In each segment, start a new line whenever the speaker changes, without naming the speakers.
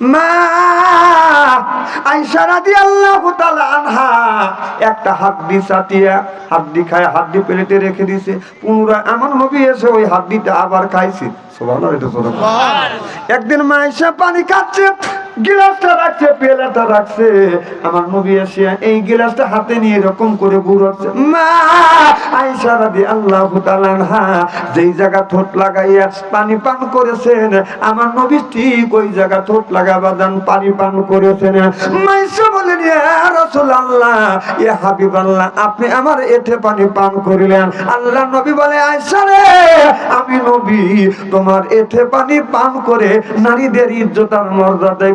মা আনহা একটা হাড্ডি চাটিয়া হাড্ডি খায় হাড্ডি প্লেটে রেখে দিছে। পুনরায় আমার নবী এসে ওই হাড্ডিটা আবার খাইছে। একদিন মা পানি খাচ্ছে গিলাসটা রাখছে পেলাটা রাখছে। আমার নবী এসে এই গিলাসটা হাতে নিয়ে এরকম করে ঘুরাচ্ছে মা, আয়েশা রাদিয়াল্লাহু তাআলা আনহা যেই জায়গা ঠোঁট লাগাইয়া পানি পান করেছেন, আমার নবী ঠিক ওই জায়গা ঠোঁট লাগাবার দান পানি পান করেছেন। মাইসা বলেন ইয়া রাসূলুল্লাহ, ইয়া হাবিবাল্লাহ, আপনি আমার এতে পানি পান করিলেন। আল্লাহ নবী বলে, আয়েশা রে, আমি নবী, তোমার এতে পানি পান করে নারীদের ইজ্জত আর মর্যাদায়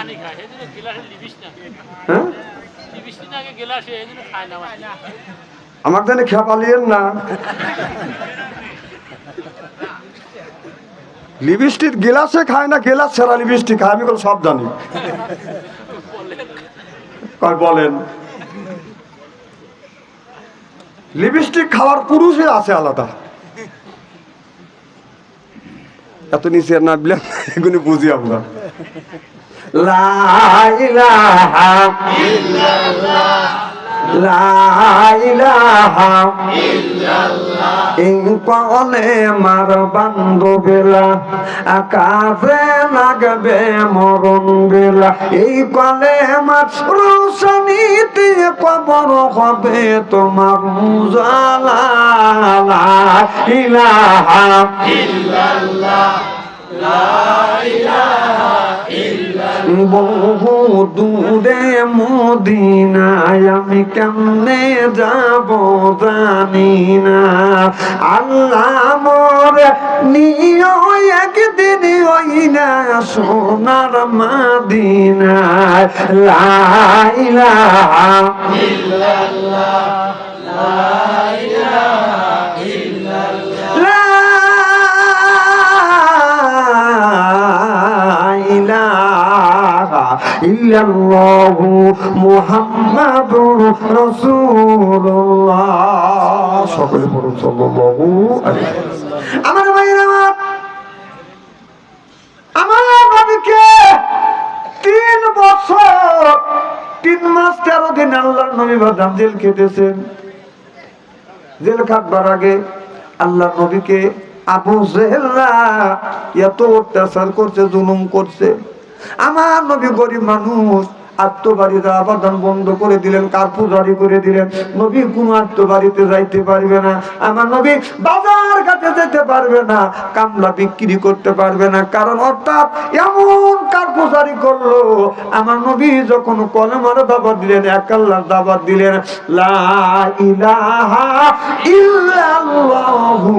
পানি খায় এই জন্য গিলাসে লিপস্টিক
হ্যাঁ?
লিপস্টিক আগে গিলাসে এই জন্য খায় না
আমার জানি খেপালিয়েন না। লিপস্টিক গেলাসে খায় না গেলাস ছাড়া লিপস্টিক খায় আমি সব জানি। বলেন। লিপস্টিক খাওয়ার পুরুষে আছে আলাদা। এত নিচে না এগুলি বুঝি আমরা। লা ইলাহা কলে মার বান্ধবেলা আকাশে লাগবে মরণ বেলা। এই কলে মার রোশনীতে কবর হবে তোমার মুজালা লা ইলাহা। বহু দূরে মদিনায় আমি কেমনে যাব জানি না। আল্লাহ মোর নিয় একদিন ওই না সোনার মাদিনায়। লাইলাহা ইলাহা মুহাম্মাদুর রাসূলুল্লাহ। সকলে পড়ুন আমার ভাইরা আমার নবীকে তিন বছর, তিন মাস তেরো দিন আল্লাহর নবী বাদাম জেল খেটেছেন। জেল খাটবার আগে আল্লাহ নবীকে আবু জেহেল্লা এত অত্যাচার করছে, জুলুম করছে। আমার নবী গরিব মানুষ। আত্মবাড়িতে আবাদন বন্ধ করে দিলেন কার্পু জারি করে দিলেন? নবী কোন আত্মবাড়িতে যাইতে পারবে না। আমার নবী বাজার ঘাটে যেতে পারবে না, কামলা বিক্রি করতে পারবে না। কারণ অর্থাৎ এমন কার্পু জারি করল? আমার নবী যখন কলমার দাবাত দিলেন এক আল্লাহর দাবাত দিলেন, লা ইলাহা ইল্লাল্লাহু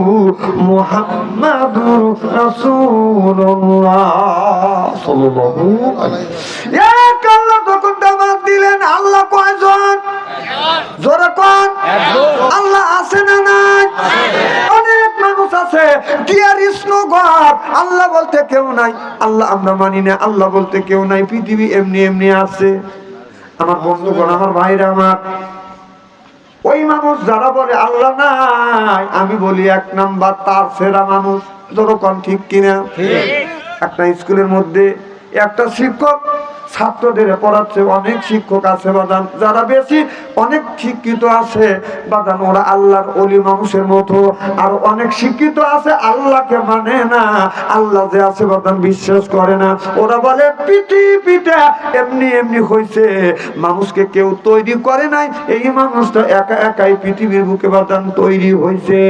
মুহাম্মাদুর রাসূলুল্লাহ। সাল্লাল্লাহু আলাইহি যখন দাবাত দিলেন আল্লাহ কয়জন? জোরে কোন। আল্লাহ আছে না নাই? অনেক মানুষ আছে। There is no God Allah বলতে কেউ নাই। আল্লাহ আমরা মানি না আল্লাহ বলতে কেউ নাই। পৃথিবী এমনি এমনি আছে। আমার বন্ধুগণ আমার ভাইরা আমার। ওই মানুষ যারা বলে আল্লাহ নাই আমি বলি এক নাম্বার তার সেরা মানুষ। যেরকম ঠিক কিনা? একটা স্কুলের মধ্যে একটা শিক্ষক ছাত্রদের পড়াচ্ছে, অনেক শিক্ষক আছে বাদান যারা বেশি অনেক শিক্ষিত আছে বাদান ওরা আল্লাহর অলি মানুষের মতো, আর অনেক শিক্ষিত আছে, আল্লাহকে মানে না, আল্লাহ যে আছে বাদান বিশ্বাস করে না। ওরা বলে পৃথিবীটা এমনি এমনি হয়েছে মানুষকে কেউ তৈরি করে নাই, এই মানুষটা একা একাই পৃথিবীর বুকে বাদান তৈরি হয়েছে